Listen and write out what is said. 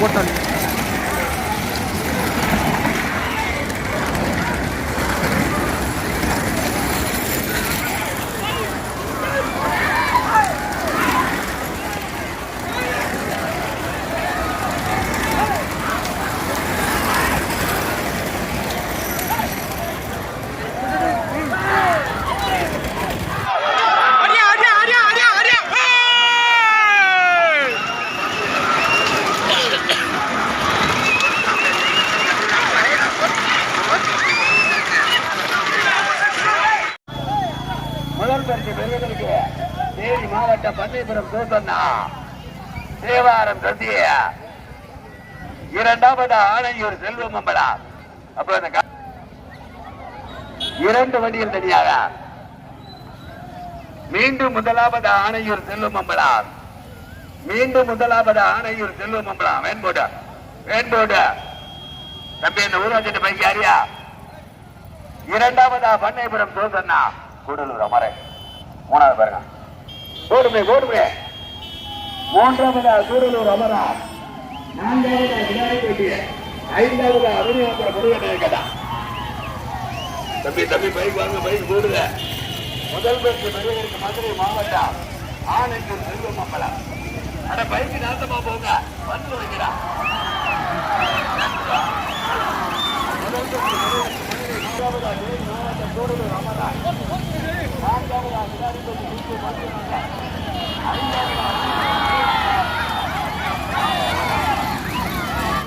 What are you? முதல் பரிசு பெறுவதற்கு தேனி மாவட்டம் பன்னிபுரம் தோசன்னா தேவாரம் சத்திய இரண்டாவது ஆணையூர் செல்வம் அம்பலா. அப்ப இந்த இரண்டு வண்டியில் தனியாக. மீண்டும் முதலாவது ஆணையூர் செல்வம் அம்பலா. மீண்டும் முதலாவது ஆணையூர் செல்வம் அம்பலா. வேண்போட வேண்போட. தம்பி இந்த ஊராட்சி பைக்கு அறியா இரண்டாவதா பண்ணைபுரம் சோசன்னா கூடலூர் அமரன் மூணாவது பாருங்க. போடுமே போடுமே மூன்றாவது கூடலூர் அமரா? நான்காவது விநாயகட்டி ஐந்தாவது அருணாச்சல முருகநாயகதா தம்பி தம்பி பைக் வாங்க பைக் போடுங்க. முதல் பரிசு மதுரைக்கு மதுரை மாவட்டம் ஆணைக்கு செல்வம் அம்பலம் அட பைக்கு நாசமா போங்க. வந்து வைக்கிறா முதல் பரிசு மதுரை மாவட்டம் கூடலூர் அமரா. Thank you.